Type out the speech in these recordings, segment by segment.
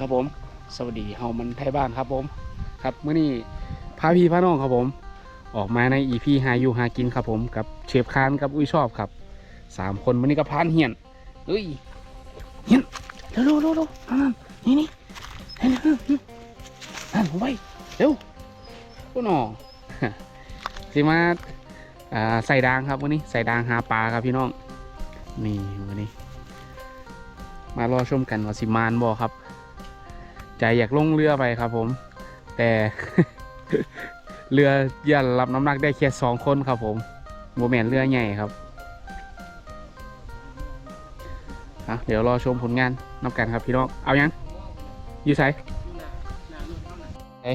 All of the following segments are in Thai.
ครับผม สวัสดีเฮามันไทยบ้านครับผม ครับเมื่อนี้พาพี่พาน้องครับผม ออกมาในอีพีหาอยู่หากินครับผมกับเชฟคานกับอุ้ยชอบครับสามคนวันนี้ก็พานเหียนเฮ้ยเหียนเร็วเร็วเร็วเร็วนั่นนี่นี่นั่นนั่นนั่นผมไปเร็วพวกน้องสิมาใส่ดางครับวันนี้ใส่ดางหาปลาครับพี่น้องนี่วันนี้ มารอชมกันว่าสิมานบอครับ ใจอยากลงเรือไปครับผม แต่ เรือยันรับน้ำหนักได้แค่สองคนครับผมโมเมนเรือใหญ่ครับอะเดี๋ยวรอชมผลงานนำกันครับพี่น้อง เอายัง อยู่ไสเอ้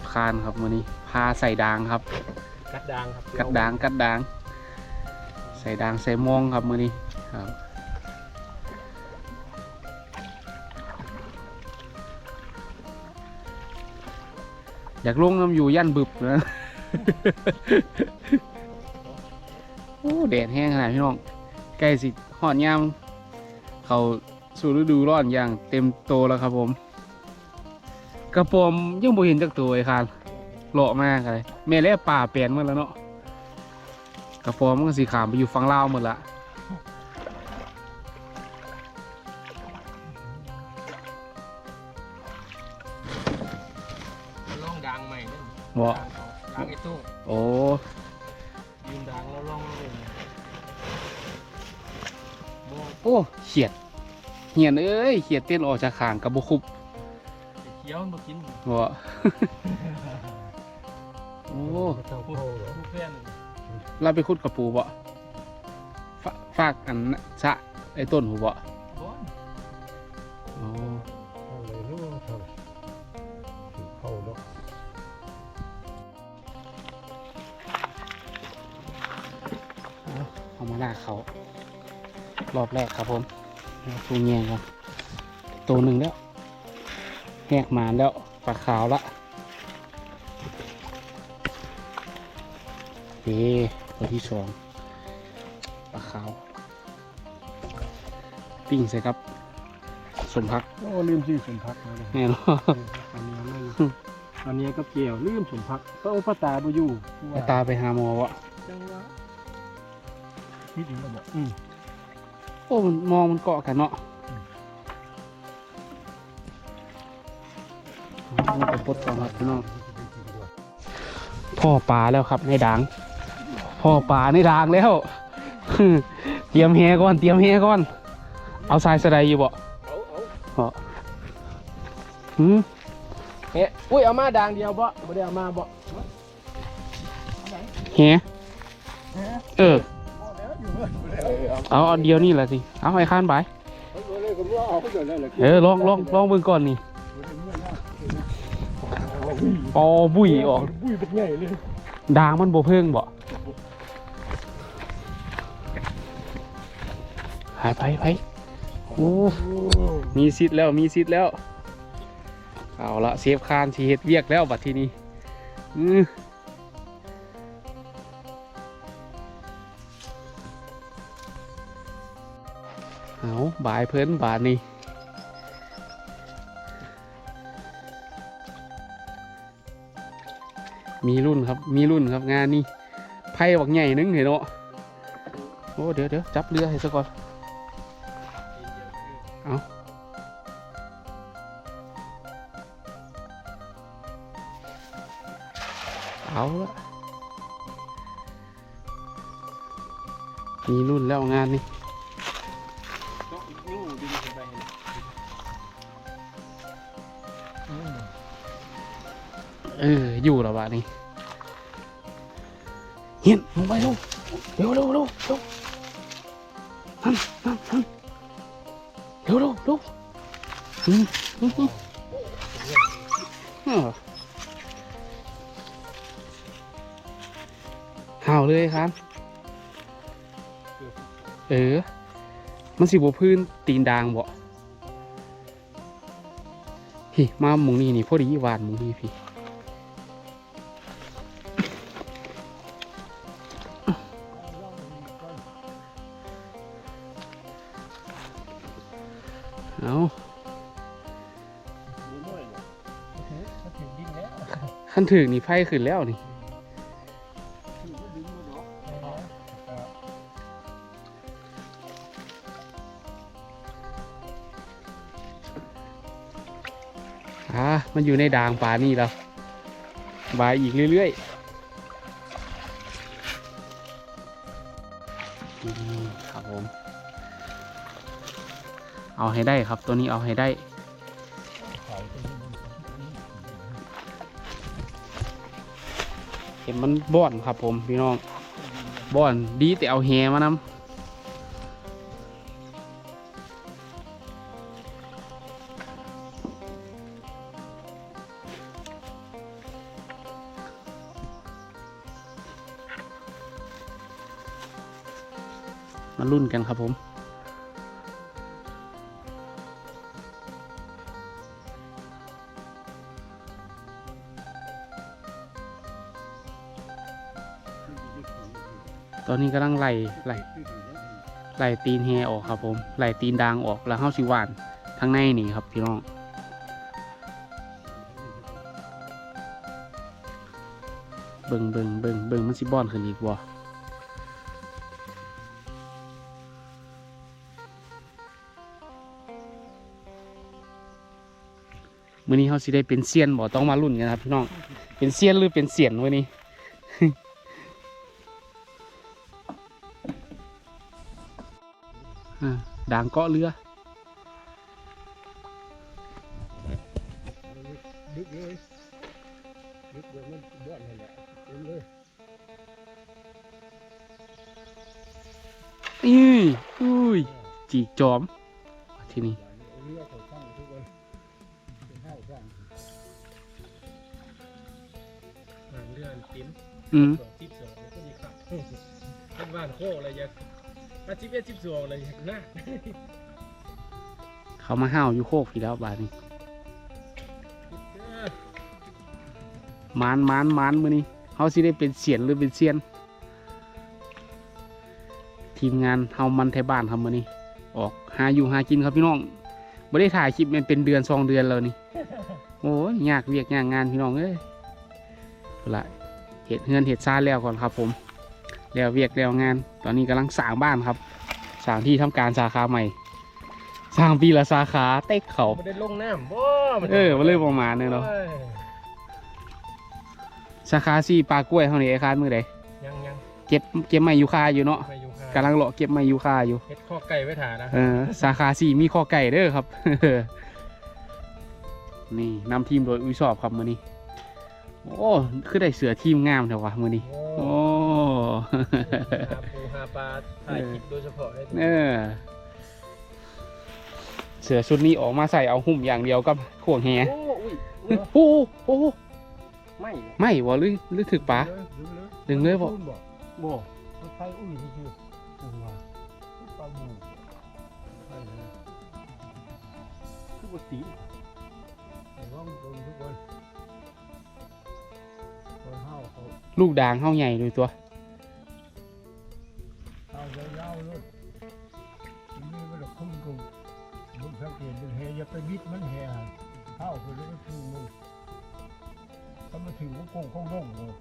ฟคานครับวันนี้พาใส่ดางครับ กัดดางครับกัดดางกัดดาง ใส่ดางใส่มองครับมือนี้ครับอยากลงน้ำอยู่ย่านบึบนะโอ้แดดแห้งขนาดพี่น้องใกล้สิหอดยามเขาสู่ฤดูร้อนอย่างเต็มโตแล้วครับผม กระโปรมยังบ่เห็นจากตัวไอ้คานเลาะมากเลยแม่เล่ป่าเปลี่ยนหมดแล้วเนาะกระโปรงมันก็สีขาวไปอยู่ฝั่งลาวหมดละล่องดางใหม่เนี่ยบ่ดางเขาดางไอ้ตู้โอ้ยืนดางแล้วล่องเลยโบโอ้เขียดเหียนเอ้ยเขียดเต้นออกจากขางกับบุคุบ ไอ้เคี้ยวมันบ่กินบ่ โอ้เจ้าพูดพูดเพื่อนเราไปขุดกระปูบ่ฝฝากอันน่ะชะไอ้ต้นหูบ่บ่โอ้เลยรู้ว่าเขาถือเข้าดอกเอามาหน้าเขา รอบแรกครับผมฟูเงียงครับตัวหนึ่งแล้ว แหกหมานแล้วปลาขาวละเฮ้ตัวที่สองปลาขาว ปิ้งใส่ครับ สมพักโอ้ลืมชื่อสมพักมาเลยแน่นอนอันนี้นั่นอันนี้ก็เกี่ยวลืมสมพักก็เอาปลาตาไปอยู่ไปตาไปหาหมอวะจังว่าคิดถึงระบบอืมโอ้มันมองมันเกาะกันเนาะ ป็นปลดก่อนครับพี่น้องพ่อปลาแล้วครับในด่าง พ่อปลาในด่างแล้ว เตรียมแฮก่อนเตรียมแฮก่อน เอาทรายสไลด์อยู่บ่เอาเอาเหรอหืมเฮ้อุ้ยเอามาดางเดียวบ่บ่ได้เอามาบ่แฮเออเอาเอาเดียวนี่แหละสิ เอาไอ้ข้านไปเลยก็ว่าเอาไปเลยเลยเออลองลองลองเบิ่งก่อนนี่ ปอบุยออก บุ้ยเป็นใหญ่เลยดางมันบ่เพิ่งบ่หายไปไปโอ้มีสิทธิ์แล้วมีสิทธิ์แล้ว เอาละเซฟคานสีเฮ็ดเวียกแล้วบัดทีนี้อือเอาบายเพิ่นบาทนี้ มีรุ่นครับ มีรุ่นครับงานนี้ไพ่บักใหญ่นึงเห็นเนาะโอ้เดี๋ยวเดี๋ยวจับเรือให้ซะก่อนเอาเอาละมีรุ่นแล้วงานนี้ เออ อยู่แล้วบ้านี้เฮียนลงไปเร็วเร็วเร็วเร็วเร็วนั่นนั่นนั่นเร็วเร็วเร็วอืมอืมอืมอ้าวห่าเลยครับ เออ มันสิบวพื้นตีนดางบ่พี่มาหมุงนี่นี่พอดีหวานหมุงนี่พี่ ขั้นถึงนี่ไฟขึ้นแล้วนี่อ่ามันอยู่ในด่างป่านี่แล้วบายอีกเรื่อยๆ ครับผม เอาให้ได้ครับตัวนี้เอาให้ได้ ห็นมันบ่อนครับผมพี่น้องบ่อนดีแต่เอาแฮมานำมารุ่นกันครับผม ตอนนี้กำลังไล่ไล่ไล่ตีนแฮออกครับผมไล่ตีนดางออกแล้วเข้าสิหวานทางในนี่ครับพี่น้องเบิ่งเบิ่งเบิ่งเบิ่งมันสิบอนขึ้นอีกบ่มื้อนี้เขาสิได้เป็นเซียนบ่ต้องมาลุ้นกันครับพี่น้อง เป็นเซียนหรือเป็นเสียนวันนี้ ด่างเกาะเรือลึกเลยลึกเลยมันบ้านนั่นแหละเต็มเลยอุ้ยอุ้ยจีจอมที่นี่เรือเขาสร้างทุกวันเป็นห้าวสร้างอ่านเรือติ้มอืมสองทิศสองก็ดีครับเป็นบ้านโคกอะไรอย่าง อาชีพเอชิบสองอะไรอย่างน่าเขามาห้าวอยู่โคกพี่แล้วบาดนี้มานมานมานมือนี้เขาสิได้เป็นเสียนหรือเป็นเซียน ทีมงานเฮามันไทยบ้านครับมือนี้ ออกหาอยู่หากินครับพี่น้องไม่ได้ถ่ายคลิปมันเป็นเดือนสองเดือนแล้วนี่โอ้ยยากเวียกยากงานพี่น้องเอ้ยเอาละเห็ดเฮือนเห็ดซ่านแล้วก่อนครับผม แล้วเวียกแล้วงาน ตอนนี้กำลังสร้างบ้านครับสร้างที่ทำการสาขาใหม่ สร้างปีละสาขาเต็กเขามันได้ลงน้ำบ่เออมันเลยประมาณนี้เนาะโอ้ยสาขาสี่ปลากล้วยเท่านี้ไอ้คานมือใดยังยังเก็บเก็บไม้ยูคาอยู่เนาะไม่อยู่ค่ะกำลังเลาะเก็บไม้ยูคาอยู่เฮ็ดข้อไก่ไว้ถ่านะเออสาขาสี่มีข้อไก่เด้อครับนี่นำทีมโดยอุ้ยชอบครับมือนี้ โอ้คือได้เสือทีมงามแถววะมือนี้ โอ้โอ้หา ปูหาปลาถ่ายคลิปโดยเฉพาะได้เออเสือชุดนี้ออกมาใส่เอาหุ่มอย่างเดียวกับข่วงแฮโอ้อุ้ยอุ้ยโอ้โหโอ้โหไม่ไม่วะหรือหรือถึกปะดึงเลยบ่บ่มันไฟอุ้ยคือตัวปลาบูใช่เลยคือบ่ตีแต่ว่ามันโดนทุกคนคนเฮาเขาลูกด่างเข้าใหญ่เลยตัวเอา ยาวๆเลยนี้มันละคุ้มกุมมึงสังเกตดูแฮอย่าไปบิดมันแฮเฮาคือมันคือมึงถ้ามันถือว่าคงคงลงเลย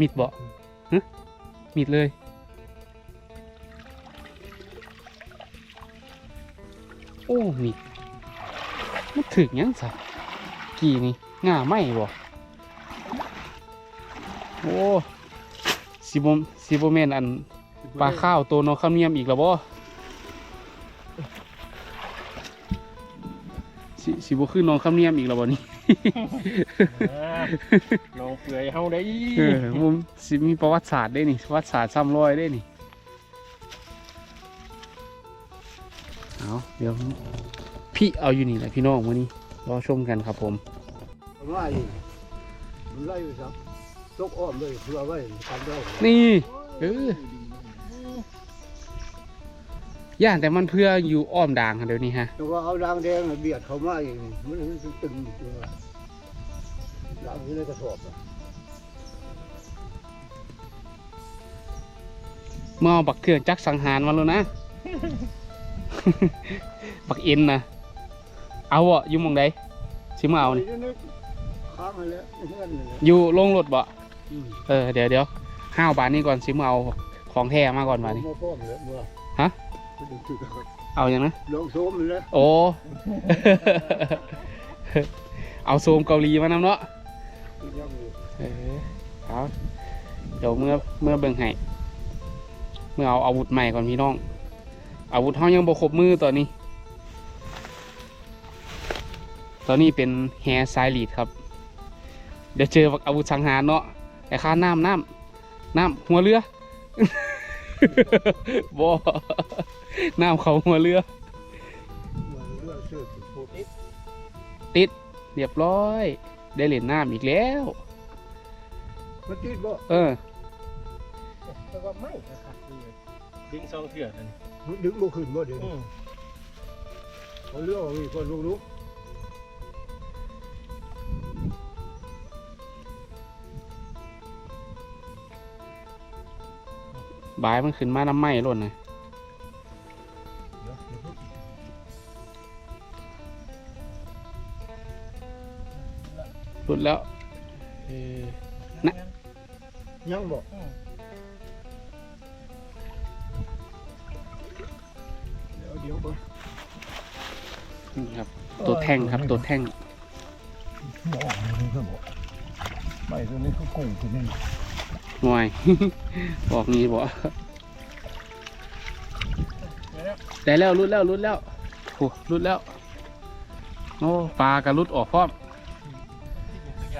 มิดเบ่ฮะมิดเลยโอ้มิดมันถึกยังสักกี่นี่ง่าไหมบ่ โอ้สิบสิบเมนอันปลาข้าวตัวนอข้าวเนียมอีกแล้วบ่สิสิบ่คือน้องข้าวเนียมอีกแล้วบ่นี่น้องเปื่อยเฮาได้เออผมสิมีประวัติศาสตร์ได้นี่ประวัติศาสตร์ซ้ำรอยได้นี่เอาเดี๋ยวพี่เอาอยู่นี่แหละพี่น้องวันนี้รอชมกันครับผมไล่มันไล่อยู่ครับ ตกอ้อมเลยเพื่อไว้กันได้นี่เออย่านแต่มันเพื่ออยู่อ้อมด่างค่ะเดี๋ยวนี้ฮะแต่ว่าเอาดางแดงน่ะเบียดเข้ามาอย่างนี้มันมันตึงๆตัวดางที่ในกระสอบอะเมื่อเอาบักเครื่องจักรสังหารมาแล้วนะ บักเอ็นนะเอาอะอยู่หมองใดชิมาเอานี่นี่ค้างไปแล้วเพื่อนนี่แหละอยู่ลงรถบ่อืม เออเดี๋ยวเดี๋ยวห้าวบานนี้ก่อนชิมาเอาของแท้มาก่อนบานนี้มาพร้อมแล้วเมื่อฮะไปดึงถือกันเอาอย่างนะลองโซมมันแล้วโอ้เอาโซมเกาหลีมานำเนาะยังอยู่เออเอาเดี๋ยวเมื่อเมื่อเบิ่งให้เมื่อเอาอาวุธใหม่ก่อนพี่น้อง อาวุธเขายังบ่ครบมือตอนนี้ ตอนนี้เป็นแฮร์ไซลีดครับ เดี๋ยวเจออาวุธสังหารเนาะไอ้ข้าน้ำน้ำน้ำหัวเรือบ่น้ำเขาหัวเรือมันเรื่องเสื้อสีโพธิเรียบร้อย ได้เหรียญน้ำอีกแล้วมันติดบ่เออแต่ว่าไม่นะครับนี่ดึงซองเถื่อนนั่นมันดึงบ่ขึ้นบ่เดี๋ยวอืนี้มเอาเรื่องเอาอีกคนลุก บายมันขึ้นมาน้ำไหม้ล้นนะๆเดี๋ยวเดี๋ยวหลุดแล้วเออนะยังบ่เดี๋ยวเดี๋ยวก่อนนี่ครับ ตัวแท่งครับ ตัวแท่งบ่ออกนี่ก็บ่ไม่ตัวนี้ก็กุ้งตัวนี้ หน่วยบอกงี้บอกได้แล้วรุดแล้วรุดแล้วโอ้รุดแล้ว โอ้ปลากระรุดออกพร้อมทุก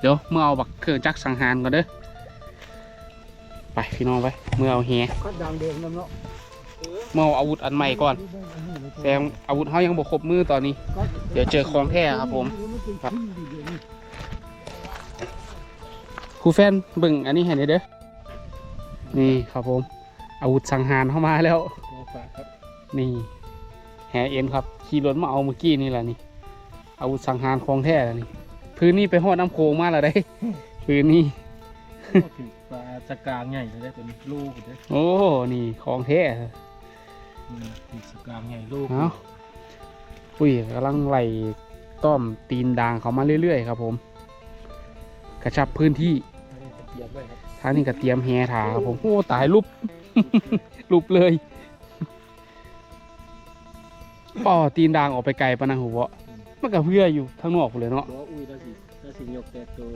เดี๋ยวเมื่อเอาบักเครื่องจักรสังหารก่อนเด้อไปพี่น้องไปเมื่อเอาแฮคัดดังเดิมนั่นเนาะเมื่อเอาอาวุธอันใหม่ก่อนแซงอาวุธเขายังบกครบมือตอนนี้ เดี๋ยวเจอของแท้ครับผม ครับครูแฟนเบิ่งอันนี้ให้หน่อยเด้อ นี่ครับผม อาวุธสังหารเข้ามาแล้วตัวฝากครับนี่แหเอ็นครับ ขี่รถมาเอาเมื่อกี้นี่แหละนี่ อาวุธสังหารของแท้แล้วนี่ พื้นนี่ไปหอดน้ำโคงมาแล้วได้ พื้นนี่ก็ถือปลาสกางใหญ่เลยได้เป็นลูกเลยโอ้ นี่ของแท้อืมถือสกางใหญ่ลูกเอาอุ้ยกำลังไล่ ต้อมตีนดางเขามาเรื่อยๆครับ ผม กระชับพื้นที่เตรียมไว้ครับทางนี้ก็เตรียมแฮถาครับผมโอ้ตายลุบลุบเลยป่อตีนดางออกไปไกลปะนะหัวมันก็เพื่ออยู่ข้างนอกพู้นเลยเนาะบอกว่าอุ้ยแล้วสิแล้วสิยกแต่ตัว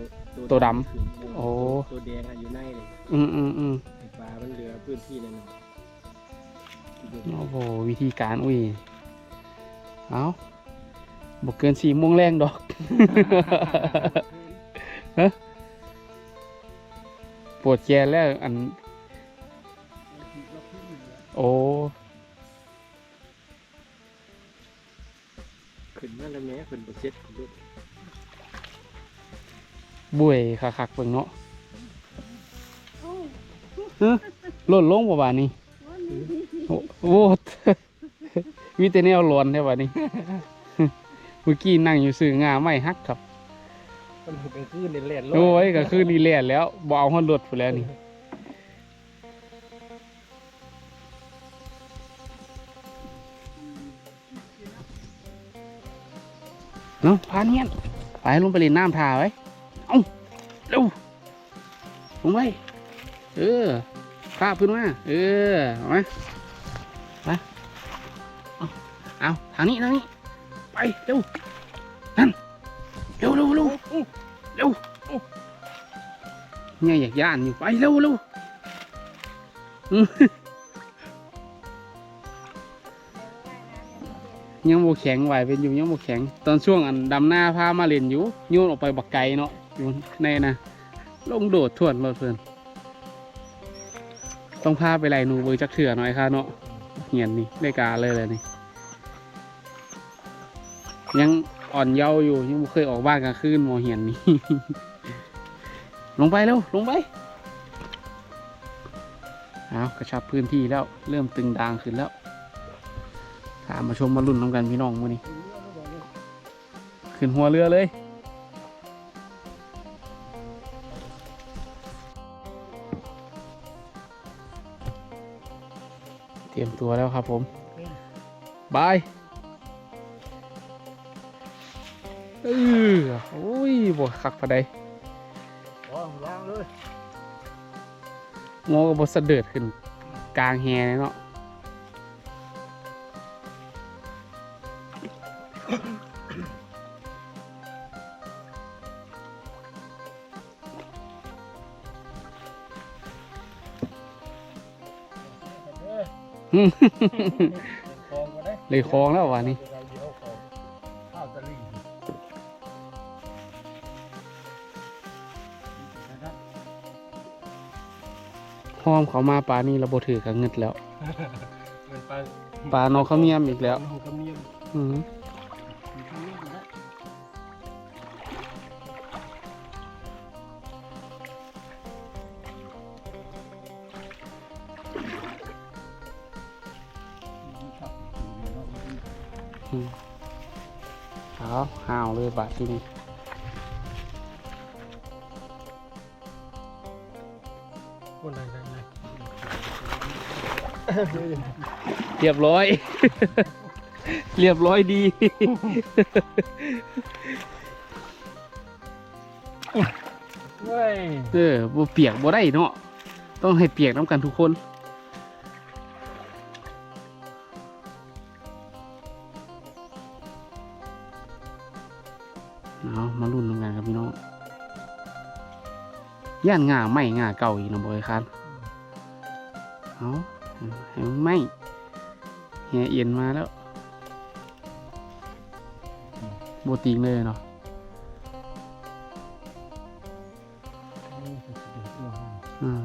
ตัวดำขึ้นโอ้ตัวแดงอะอยู่ในเลยอืมอืมอืมไอ้ปลามันเหลือพื้นที่นั่นน่ะโอ้โหวิธีการอุ้ยเอา บอกเกินสี่โมงแรงดอกฮะปวดแกนแล้วอัน โอ้ขึ้นมาแล้วแม่ขึ้นบนเซ็ตขึ้นด้วยบุยคักๆเบิ่งเนาะฮะหล่นลงบ่บาดนี้โอ้โหมีแต่แนวหลอนแท้บาดนี้เมื่อกี้นั่งอยู่ซื้องาไม่ฮักครับ มันกลางคืนเนี่ยแหลนโอ้ยก็คือรีแลนแล้วบ่เอาฮอดรถพุ่นแล้วนี่เนาะพาเนียนไปลงไปเล่นน้ำทาไว้เอาเร็วลงไปเออข้าบขึ้นมาเออเอามาไปเอาเอาทางนี้ทางนี้ ไปเร็วนั่นเร็วเร็วเร็วเร็วเนี่ยอยากย่านอยู่ไปเร็วเร็วยังโมแข็งไหวเป็นอยู่ยังโมแข็ง ตอนช่วงอันดำหน้าพามาเล่นอยู่โยนออกไปบักไก่เนาะอยู่ในนะลงโดดทวนรถเพื่อนต้องพาไปไล่หนูเบอร์จักเถื่อหน่อยค่ะเนาะเหียนนี่ได้กาเลยเลยนี่ ยังอ่อนเยาว์อยู่ยังไม่เคยออกบ้านกลางคืนหมอเหียนนี่ ลงไปเร็วลงไปเอากระชับพื้นที่แล้วเริ่มตึงดางขึ้นแล้วถามมาชมมาลุ่นน้ำกันพี่น้องมื้อนี้ขึ้นหัวเรือเลยเตรียมตัวแล้วครับผม บาย เออโอ้ยบวคักพอใดวางวางเลยงอกับบสะเดิดขึ้น กลางแฮเลยเนาะอืมคลองก็ได้เลยคลองแล้ววะนี่ อมเขามาปลานี่ระบบถือกับเงิดแล้วเหมือนปลาปลาน้องเขาเมียมอีกแล้วน้องกระเมียมอืมมีกระเมียมอยู่นะเอาห่าวเลยบาทที่นี่คน เรียบร้อย เรียบร้อยดี เว้ยเออบ่เปียกบ่ได้เนาะ ต้องให้เปียกน้ำกันทุกคน เอามารุ่นน้ำกันครับพี่น้อง ย่านง่าไม่ง่าเก่าอีกนะบอยคันเอา ให้มันไหมแหเอียนมาแล้วโบติงเลยเนาะอืม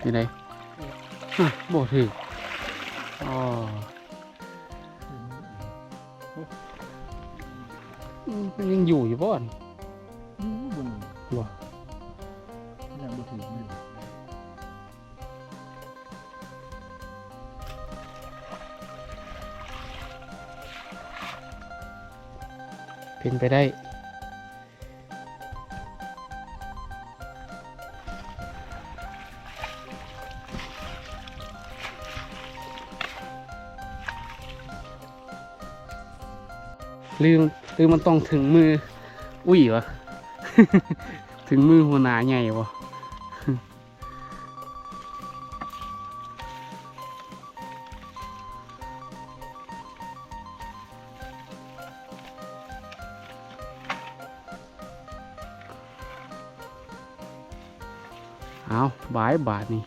เป็นไงฮะบ่ถือ อ๋ออืมมันยังอยู่อยู่บ่อนบุญบ่ยังบ่ถึงอยู่เป็นไปได้ ลืมลืมมันต้องถึงมือ อุ้ยวะ ถึงมือหัวหน้าใหญ่วะเอาบายบาทนี่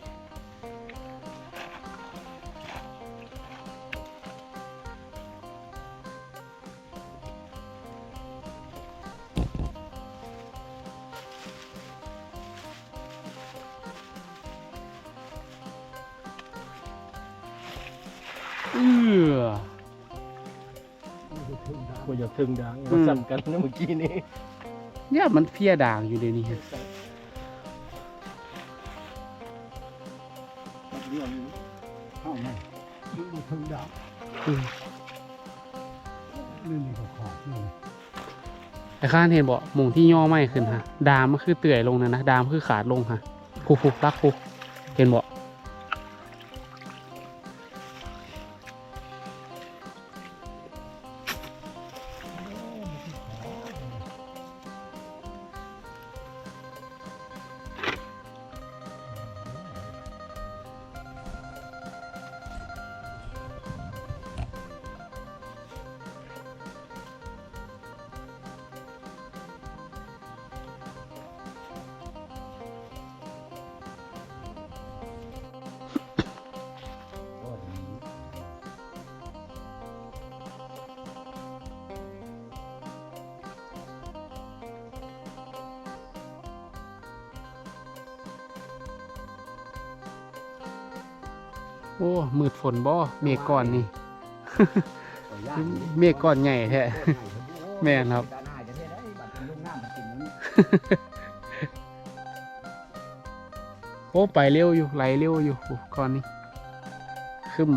กันนะเมื่อกี้นี้เนี่ยมันเพี้ยด่างอยู่เดี๋ยวนี้ฮะเรื่องนี้เข้ามาดูถึงดาวอืมนี่นี่ก็ขอบนี่ไอ้ข้านเห็นบอกหมงที่ย่อไม่ขึ้นฮะ ดามมันคือเตื่อยลงนะนะ ดามคือขาดลงฮะผูผูรักผูเห็นบอก โอ้มืดฝนบ่เมฆก้อนนี่ขออนุญาตเมฆก้อนใหญ่แท้แม่นครับด้านหน้าจะเทได้บัดเป็นลูกน้ำมันกินมันโอ้ไปเร็วอยู่ไหลเร็วอยู่โอ้ก้อนนี้ขึ้น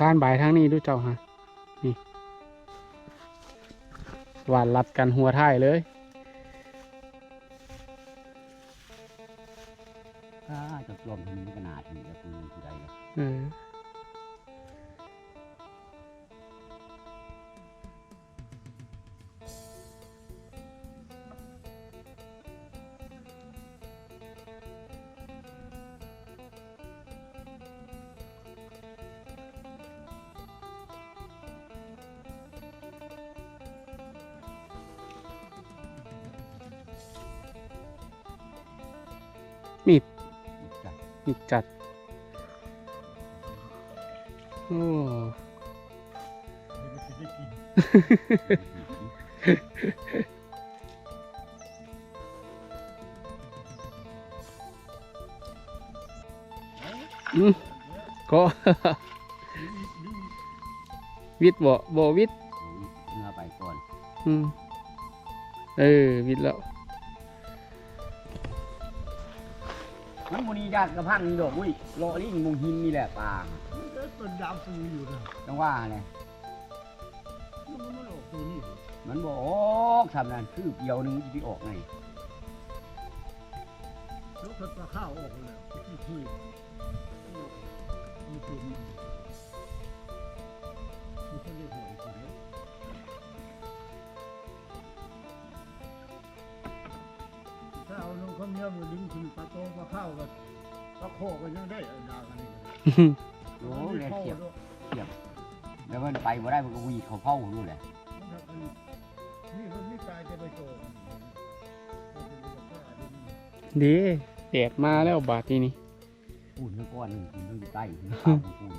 ค้านบายทางนี้ดูเจ้าฮะนี่หวานรัดกันหัวท้ายเลย อีกจัด โอ้เดี๋ยวมันจะได้กินอืมก็วิทย์บ่บ่วิทย์เนื้อไปก่อน อืม เออ วิทย์แล้ว มันมูนีญาติกระพันดอกอุ้ยโลลิงมุงหินนี่แหละปลามันก็เป็นดาวฟูอยู่นะจังว่าเลยมันมันออกตัวนี้มันบอกออกทำนั่นคือเดียวหนึงจะไปออกไงแล้วก็ปลาข้าวออกเลยที่ที่มีตัวมันมีคนเรียกหอยตัวนี้ถ้าเอาลงข้าวเหนียวมาดึงขึ้นปลาโตปลาข้าวก็ ปลาโคก็ยังได้เอาดาวกันนี่โอ้ยเสียบแล้วมันไปบ่ได้มันก็วีดเขาเผาอยู่แหละนี่มันไม่ตายจะไปโตดีแดดมาแล้วบาดทีนี้ปูนเมื่อก้อนหนึ่งปูนอยู่ใต้ปูนปูนปูน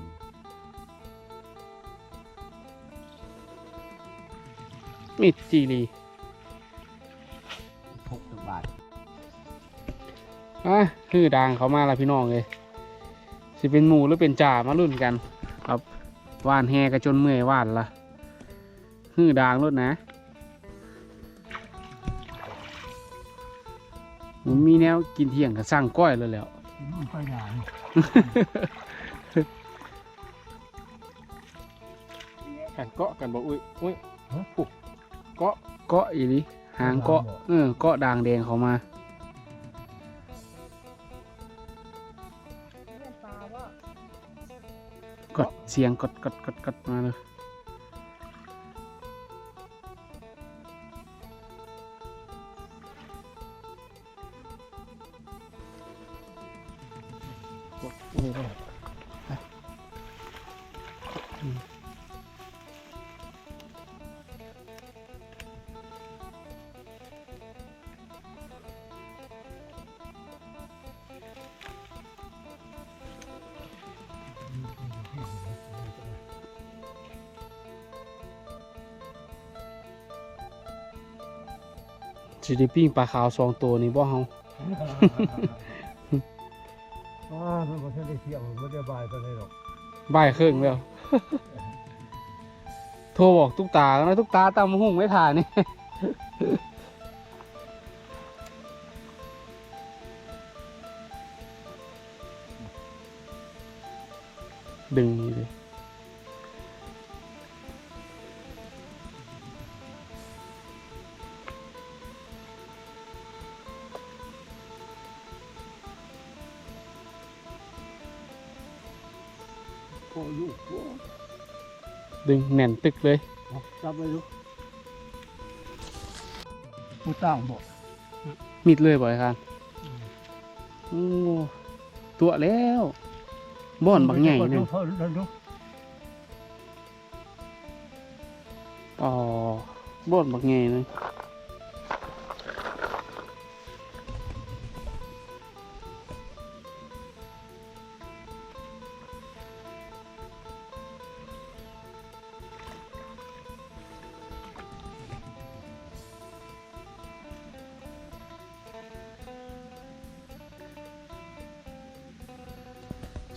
มิดจีรี คือดังเขามาแล้วพี่น้องเลยสิเป็นหมูหรือเป็นจ่ามารุ่นกัน ครับว่านแฮกระจนเมื่อยว่านละฮือดางรถนะมันมีแนวกินเที่ยงกับสร้างก้อยเลยแหล้วมันไปไหนกันเกาะกันบ่อุ้ยอุ้ยปุ๊บเกาะเกาะอีหลีหางเกาะเออเกาะด่างแดงเขามา กดเสียงก สิได้ปิ้งปลาขาวสองตัวนี่บ่เฮาอ่ามันก็จะได้เที่ยวมันไม่ได้บายไปเลยหรอกบ่ายครึ่งแล้ว โทรบอกตุ๊กตาแล้วนะตุ๊กตาตามหุ่งไม่ถ่ายนี่ น่นตึกเลยจับไปดูผู้ตั้งบอกมิดเลยบ่อยครับโอ้ตัวแล้วบ่อนบักใหญ่นึนึงงนั่นดูอ๋อบ่อนบักใหญ่นึง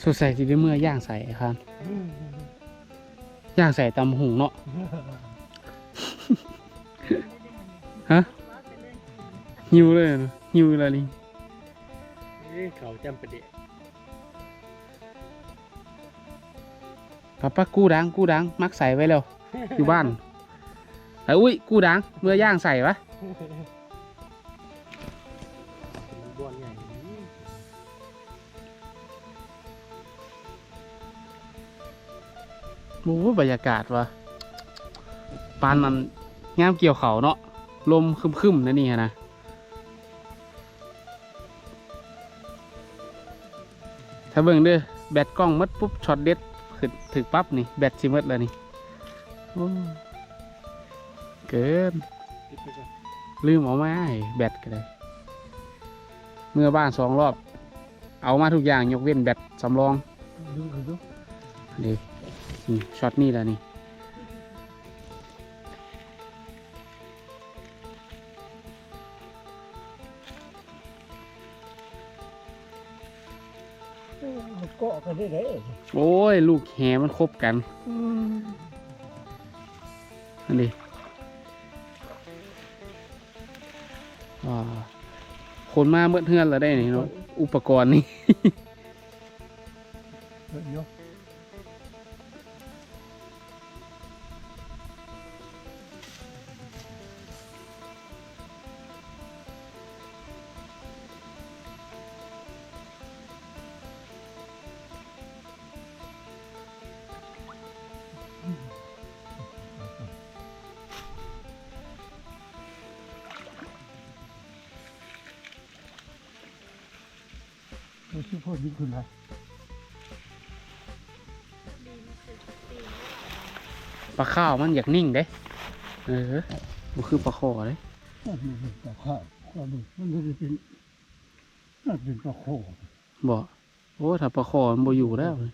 สดใสสิได้เมื่อย่างใส่ครับย่างใส่ตำหุงเนาะฮะหิวเลยนะหิวเลยลิงเอ้ยเขาจำประเดี๋ยวป้าป้ากู้ดังกู้ดังมักใส่ไว้แล้วอยู่บ้านไอ้ยอุ้ยกู้ดังเมื่อย่างใส่ปะ โอ้บรรยากาศวะปานมันงามเกี่ยวเขาเนาะ ลมคึมๆนะนี่นะถ้าเบิ่งเด้อแบตกล้องมัดปุ๊บช็อตเด็ดขึ้นถึกปั๊บนี่แบตสิหมดแล้วนี่โอ้เกินติดลืมเอามาแบตก็ได้ เมื่อบ้านสองรอบ เอามาทุกอย่างยกเว้นแบตสำรองดูดูดู นี่นี่ช็อตนี่แหละนี่มันเกาะกันได้เลยโอ้ย ลูกแหมันคบกันอันนี้ว้าคนมาเมื่อเทือนแล้วได้นี่เนาะอุปกรณ์นี่เดี๋ยวดู สิพวกนี้คืออะไรปลาข้าวมันอยากนิ่งเด้ เออมันคือปลาคอเลยนั่นเป็นปลาข้าวความนมันไม่ได้เป็นนั่นเป็นปลาโคบอกโอ้ถ้าปลาคอมันบ่อยู่แล้วเลย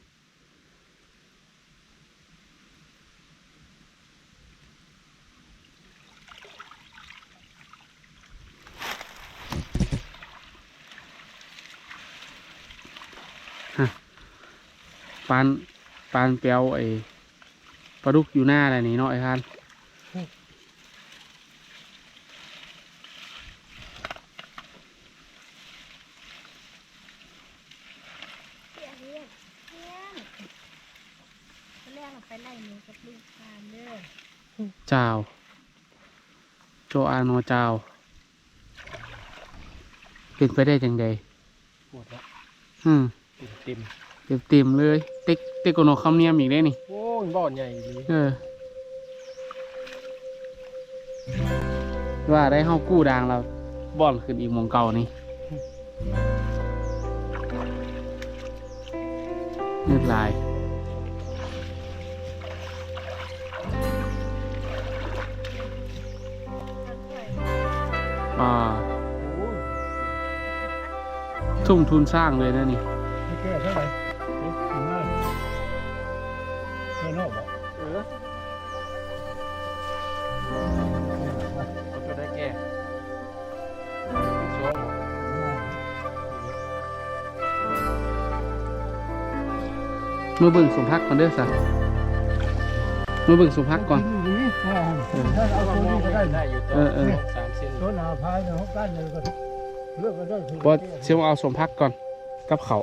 ปานปานเปียวไอ้ปลาดุกอยู่หน้าอะไรนี่เนาะไอ้ท่านเรียกเรียกเรียกตอนแรกเราไปไล่หนูกับลูกตามเด้อเจ้า โจอาโนเจ้า เป็นไปได้จังใดหมดแล้วอืมเต็ม เต็มเต็มๆเลยติ๊กติ๊กโกโนคำเนียมอีกได้นี่ โอ้ยบ้อนใหญ่ดีเออ ว่าได้เฮากู้ดางเราบ่อนขึ้นอีกหมองเก่านี่เงืดลายอ่าโอ้ยทุ่มทุนสร้างเลยนะนี่ ไม่แก้เท่าไหร่ มื่อเบิ่งสมพักก่อนเด้อสะเมื่อเบิ่งสมพักก่อนนี่ถ้าถ้าเอาตัวนี้ก็ได้ได้อยู่ตัวเออเออ สามเส้นตัวหนาพายเนี่ยเขากั้นเลยก็เลือกก็ได้บอเชียวเอาสมพักก่อน กับเขาว